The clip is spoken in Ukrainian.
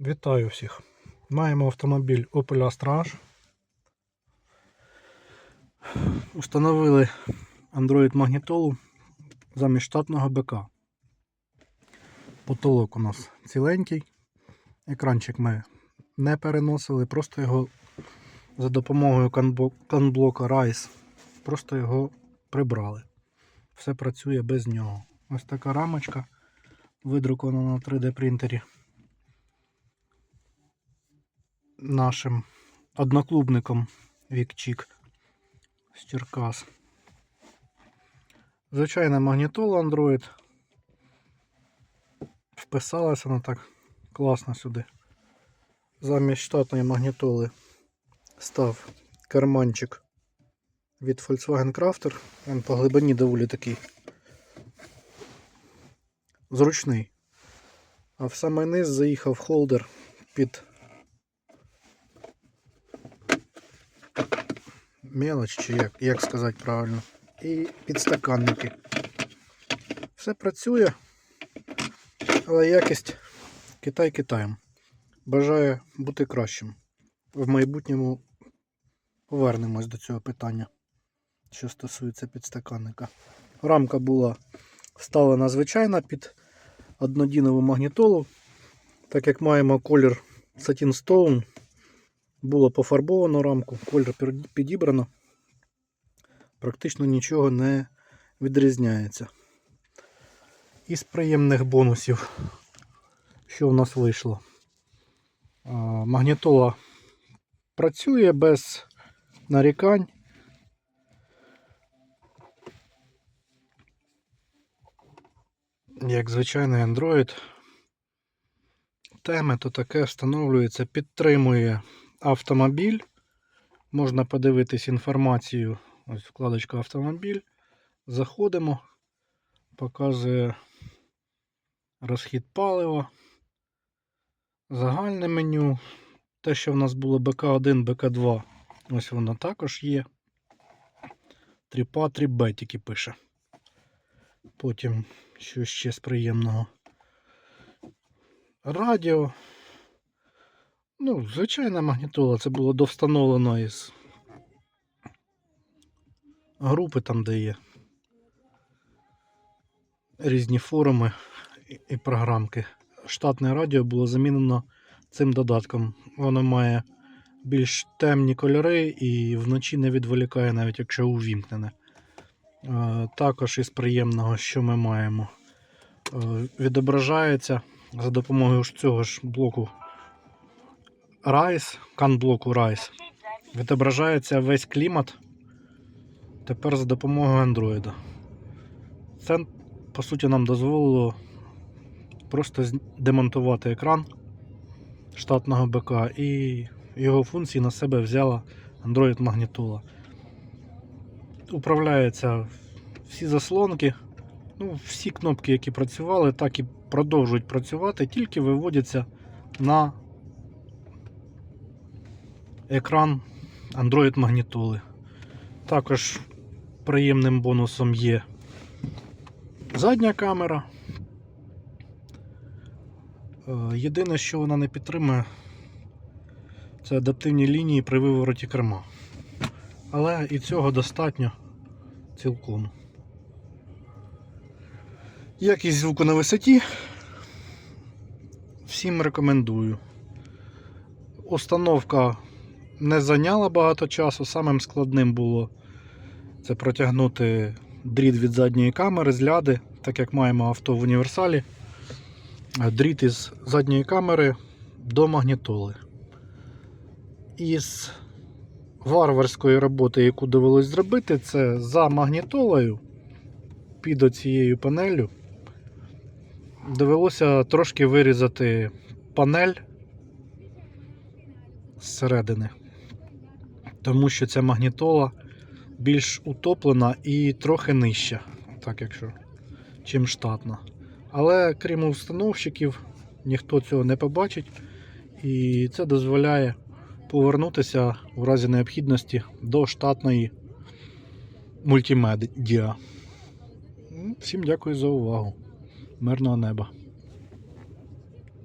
Вітаю всіх. Маємо автомобіль Opel Astra Установили Android магнітолу замість штатного БК. Потолок у нас ціленький. Екранчик ми не переносили, просто його за допомогою канблока RISE просто його прибрали. Все працює без нього. Ось така рамочка видрукована на 3D принтері. Нашим одноклубником Вікчік з Черкас. Звичайна магнітола Android. Вписалася вона так класно сюди. Замість штатної магнітоли став карманчик від Volkswagen Crafter. Він по глибині доволі такий зручний. А в самий низ заїхав холдер під мелоч, чи як, як сказати правильно. І підстаканники. Все працює, але якість Китай Китаєм. Бажаю бути кращим. В майбутньому повернемось до цього питання, що стосується підстаканника. Рамка була вставлена звичайна під однодінову магнітолу. Так як маємо колір Satin Stone, було пофарбовано рамку, колір підібрано. Практично нічого не відрізняється. Із приємних бонусів, що в нас вийшло. Магнітола працює без нарікань. Як звичайний Android. Теми то таке встановлюється, підтримує автомобіль. Можна подивитись інформацію. Ось вкладочка автомобіль. Заходимо, показує розхід палива, загальне меню. Те, що в нас було БК1, БК2, ось воно також є. 3ПА, 3Б тільки пише. Потім що ще з приємного. Радіо. Ну, звичайна магнітола, це було довстановлено із групи там, де є різні форуми і- програмки. Штатне радіо було замінено цим додатком. Воно має більш темні кольори і вночі не відволікає, навіть якщо увімкнене. Е, Також із приємного, що ми маємо, е, відображається за допомогою цього ж блоку RISE, канблоку RISE, відображається весь клімат тепер за допомогою Android. Це, по суті, нам дозволило просто демонтувати екран штатного БК і його функції на себе взяла Android магнітола. Управляються всі заслонки, ну, всі кнопки, які працювали, так і продовжують працювати, тільки виводяться на екран Android магнітоли. Також приємним бонусом є задня камера. Е, Єдине, що вона не підтримує, це адаптивні лінії при вивороті керма. Але і цього достатньо цілком. Якість звуку на висоті. Всім рекомендую. Установка не зайняла багато часу. Самим складним було це протягнути дріт від задньої камери з ляди, так як маємо авто в універсалі. Дріт із задньої камери до магнітоли. Із варварської роботи, яку довелось зробити, це за магнітолою під оцією панелью. Довелося трошки вирізати панель зсередини, тому що ця магнітола більш утоплена і трохи нижча, так якщо, чим штатна. Але крім установщиків, ніхто цього не побачить, і це дозволяє повернутися у разі необхідності до штатної мультимедіа. Всім дякую за увагу. Мирного неба.